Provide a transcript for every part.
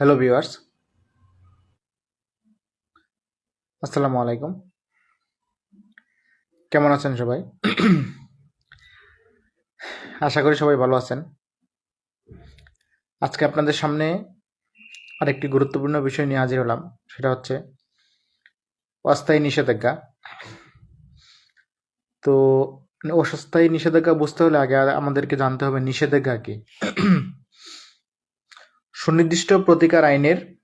Hello viewers আসসালামু আলাইকুম। কেমন আছেন সবাই? আশা করি সবাই ভালো আছেন। আজকে আপনাদের সামনে আরেকটি গুরুত্বপূর্ণ বিষয় নিয়ে হাজির হলাম, সেটা হচ্ছে অস্থায়ী নিষেধাজ্ঞা। তো অস্থায়ী নিষেধাজ্ঞা বুঝতে হলে আগে আমাদেরকে জানতে হবে নিষেধাজ্ঞা কি। সুনির্দিষ্ট প্রতিকার আইনের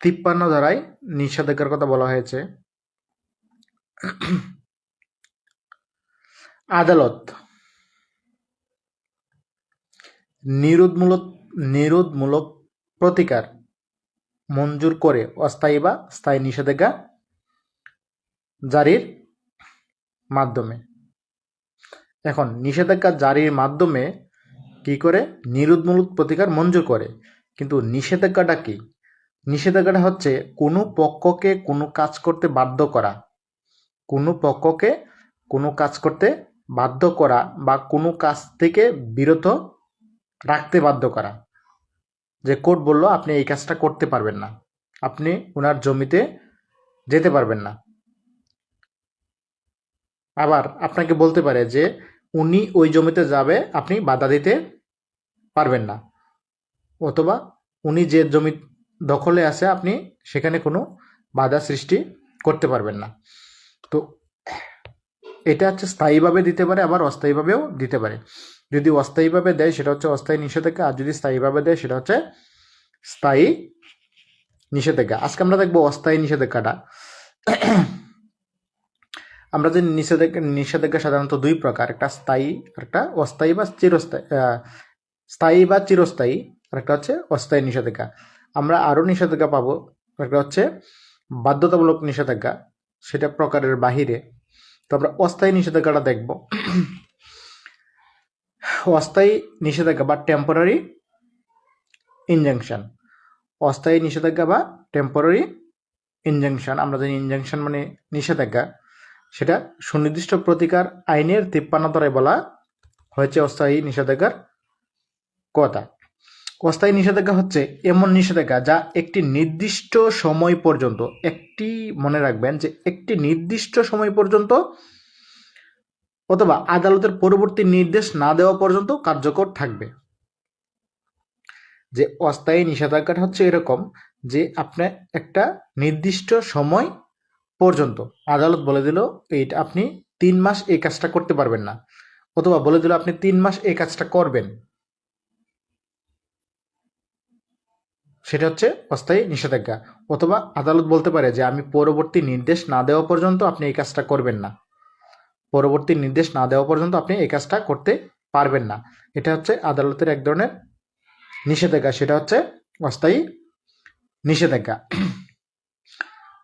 তিপ্পান্ন ধারায় নিষেধাজ্ঞার কথা বলা হয়েছে। আদালত নিরোধমূলক নিরোধমূলক প্রতিকার মঞ্জুর করে অস্থায়ী বা স্থায়ী নিষেধাজ্ঞা জারির মাধ্যমে। এখন, নিষেধাজ্ঞা জারির মাধ্যমে কি করে? নিরোধমূলক প্রতিকার মঞ্জুর করে। কিন্তু নিষেধাজ্ঞাটা কি? নিষেধাজ্ঞাটা হচ্ছে কোনো পক্ষকে কোনো কাজ করতে বাধ্য করা। কোনো পক্ষকে কোনো কাজ করতে বাধ্য করা বা কোনো কাজ থেকে বিরত রাখতে বাধ্য করা। যে কোর্ট বলল, আপনি এই কাজটা করতে পারবেন না। আপনি ওনার জমিতে যেতে পারবেন না। আবার আপনাকে বলতে পারে যে, উনি ওই জমিতে যাবে, আপনি বাধা দিতে পারবেন না। অথবা উনি যে জমি দখলে আছে, আপনি সেখানে কোনো বাধা সৃষ্টি করতে পারবেন না। তো এটা হচ্ছে স্থায়ীভাবে দিতে পারে, আবার অস্থায়ীভাবেও দিতে পারে। যদি অস্থায়ীভাবে দেয়, সেটা হচ্ছে অস্থায়ী নিষেধাজ্ঞা, আর যদি স্থায়ীভাবে দেয়, সেটা হচ্ছে স্থায়ী নিষেধাজ্ঞা। আজকে আমরা দেখব অস্থায়ী নিষেধাজ্ঞাটা। আমরা যে নিষেধাজ্ঞা নিষেধাজ্ঞা সাধারণত দুই প্রকার, একটা স্থায়ী একটা অস্থায়ী বা চিরস্থায়ী স্থায়ী বা চিরস্থায়ী আর একটা হচ্ছে অস্থায়ী নিষেধাজ্ঞা। আমরা আরও নিষেধাজ্ঞা পাবো একটা হচ্ছে বাধ্যতামূলক নিষেধাজ্ঞা, সেটা প্রকারের বাহিরে। তো আমরা অস্থায়ী নিষেধাজ্ঞাটা দেখব। অস্থায়ী নিষেধাজ্ঞা বা টেম্পোরারি ইনজাংশন অস্থায়ী নিষেধাজ্ঞা বা টেম্পোরারি ইনজাংশন আমরা জানি ইনজাংশন মানে নিষেধাজ্ঞা। সেটা সুনির্দিষ্ট প্রতিকার আইনের তিপ্পান্ন ধারায় বলা হয়েছে অস্থায়ী নিষেধাজ্ঞার কথা। অস্থায়ী নিষেধাজ্ঞা হচ্ছে এমন নিষেধাজ্ঞা যা একটি নির্দিষ্ট সময় পর্যন্ত, একটি মনে রাখবেন যে একটি নির্দিষ্ট সময় পর্যন্ত অথবা আদালতের পরবর্তী নির্দেশ না দেওয়া পর্যন্ত কার্যকর থাকবে। যে অস্থায়ী নিষেধাজ্ঞাটা হচ্ছে এরকম যে আপনার একটা নির্দিষ্ট সময় পর্যন্ত, আদালত বলে দিল এইটা আপনি তিন মাস এই কাজটা করতে পারবেন না, অথবা বলে দিল আপনি তিন মাস এই কাজটা করবেন। সেটা হচ্ছে অস্থায়ী নিষেধাজ্ঞা। অথবা আদালত বলতে পারে যে আমি পরবর্তী নির্দেশ না দেওয়া পর্যন্ত আপনি এই কাজটা করবেন না। পরবর্তী নির্দেশ না দেওয়া পর্যন্ত আপনি এই কাজটা করতে পারবেন না। এটা হচ্ছে আদালতের এক ধরনের নিষেধাজ্ঞা, সেটা হচ্ছে অস্থায়ী নিষেধাজ্ঞা।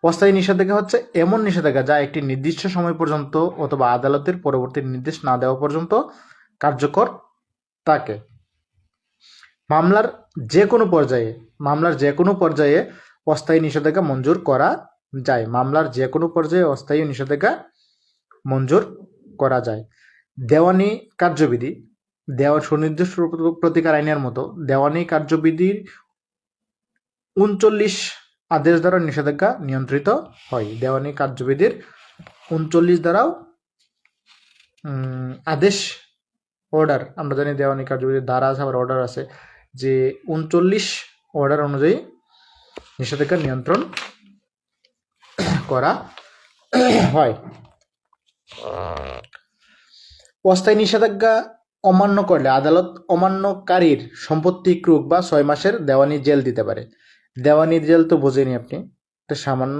অস্থায়ী নিষেধাজ্ঞা হচ্ছে এমন নিষেধাজ্ঞা যা একটি নির্দিষ্ট সময় পর্যন্ত অথবা আদালতের পরবর্তী নির্দেশ না দেওয়া পর্যন্ত কার্যকর থাকে। মামলার যে কোনো পর্যায়ে, মামলার যে কোনো পর্যায়ে অস্থায়ী নিষেধাজ্ঞা মঞ্জুর করা যায়। মামলার যে কোনো পর্যায়ে অস্থায়ী নিষেধাজ্ঞা মঞ্জুর করা যায়। দেওয়ানি কার্যবিধি দেওয়া সুনির্দিষ্ট প্রতিকার আইনের মতো দেওয়ানি কার্যবিধির উনচল্লিশ আদেশ দ্বারা নিষেধাজ্ঞা নিয়ন্ত্রিত হয়। দেওয়ানি কার্যবিধির উনচল্লিশ দ্বারাও আদেশ, অর্ডার, আমরা জানি দেওয়ানি কার্যবিধির দ্বারা আছে, আবার অর্ডার আছে। যে উনচল্লিশ অর্ডার অনুযায়ী নিষেধাজ্ঞা নিয়ন্ত্রণ করা হয়। অস্থায়ী নিষেধাজ্ঞা অমান্য করলে আদালত অমান্যকারীর সম্পত্তি ক্রুক বা ছয় মাসের দেওয়ানি জেল দিতে পারে। দেওয়ানি জেল তো বোঝেনি আপনি, এটা সামান্য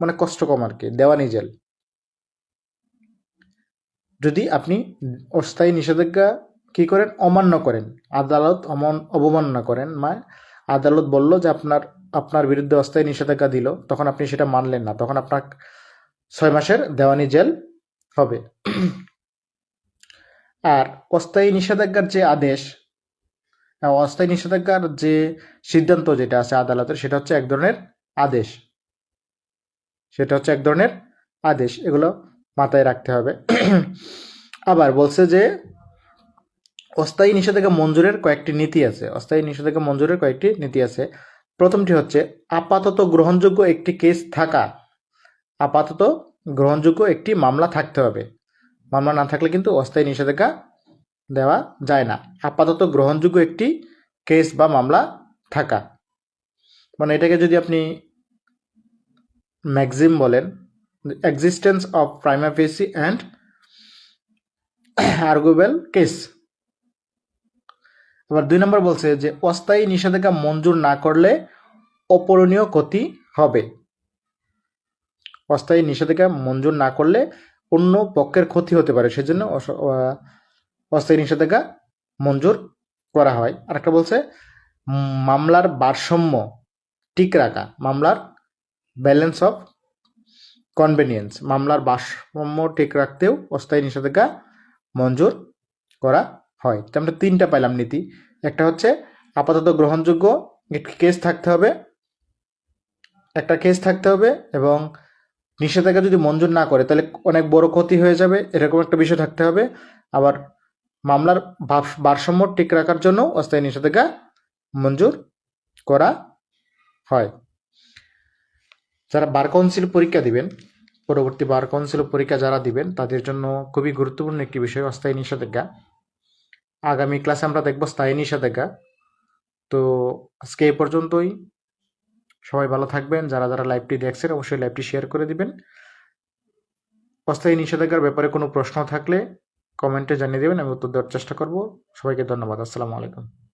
মানে কষ্ট কম আর কি, দেওয়ানি জেল। যদি আপনি অস্থায়ী নিষেধাজ্ঞা কি করেন? অমান্য করেন। আদালত অমন অবমাননা করেন। মানে আদালত বলল যে আপনার আপনার বিরুদ্ধে অস্থায়ী নিষেধাজ্ঞা দিল। তখন আপনি সেটা মানলেন না। তখন আপনার ছয় মাসের দেওয়ানি জেল হবে। আর অস্থায়ী নিষেধাজ্ঞার যে আদেশ অস্থায়ী নিষেধাজ্ঞার যে সিদ্ধান্ত যেটা আছে আদালতের, সেটা হচ্ছে এক ধরনের আদেশ। সেটা হচ্ছে এক ধরনের আদেশ। এগুলো মাথায় রাখতে হবে। আবার বলছে যে অস্থায়ী নিষেধাজ্ঞা মঞ্জুরের কয়েকটি নীতি আছে। অস্থায়ী নিষেধাজ্ঞা মঞ্জুরের কয়েকটি নীতি আছে। প্রথমটি হচ্ছে, আপাতত গ্রহণযোগ্য একটি কেস থাকা। আপাতত গ্রহণযোগ্য একটি মামলা থাকতে হবে। মামলা না থাকলে কিন্তু অস্থায়ী নিষেধাজ্ঞা দেওয়া যায় না। আপাতত গ্রহণযোগ্য একটি কেস বা মামলা থাকা। মানে এটাকে যদি আপনি ম্যাক্সিম বলেন existence of prima facie and arguable case এবার দুই নম্বর বলছে যে, অস্থায়ী নিষেধাজ্ঞা মঞ্জুর না করলে অপূরণীয় ক্ষতি হবে। অস্থায়ী নিষেধাজ্ঞা মঞ্জুর না করলে অন্য পক্ষের ক্ষতি হতে পারে, সেজন্য অস- অস্থায়ী নিষেধাজ্ঞা মঞ্জুর করা হয়। আরেকটা বলছে, মামলার ভারসাম্য ঠিক রাখা, মামলার ব্যালেন্স অফ কনভেনিয়েন্স মামলার ভারসাম্য ঠিক রাখতেও অস্থায়ী নিষেধাজ্ঞা মঞ্জুর করা হয়। তো আমরা তিনটা পাইলাম নীতি। একটা হচ্ছে আপাতত গ্রহণযোগ্য একটি কেস থাকতে হবে। একটা কেস থাকতে হবে এবং নিষেধাজ্ঞা যদি মঞ্জুর না করে, তাহলে অনেক বড় ক্ষতি হয়ে যাবে, এরকম একটা বিষয় থাকতে হবে। আবার মামলার ভারসাম্য ঠিক রাখার জন্য অস্থায়ী নিষেধাজ্ঞা মঞ্জুর করা হয়। যারা বার কাউন্সিল পরীক্ষা দিবেন, পরবর্তী বার কাউন্সিল পরীক্ষা যারা দিবেন, তাদের জন্য খুবই গুরুত্বপূর্ণ একটি বিষয়, অস্থায়ী নিষেধাজ্ঞা। আগামী ক্লাসে আমরা দেখব স্থায়ী নিষেধাজ্ঞা। তো আজকে এ পর্যন্তই। সবাই ভালো থাকবেন। যারা যারা লাইভটি দেখছেন, অবশ্যই লাইভটি শেয়ার করে দিবেন। অস্থায়ী নিষেধাজ্ঞার ব্যাপারে কোনো প্রশ্ন থাকলে কমেন্টে জানিয়ে দেবেন, আমি উত্তর দেওয়ার চেষ্টা করব। সবাইকে ধন্যবাদ। আসসালামু আলাইকুম।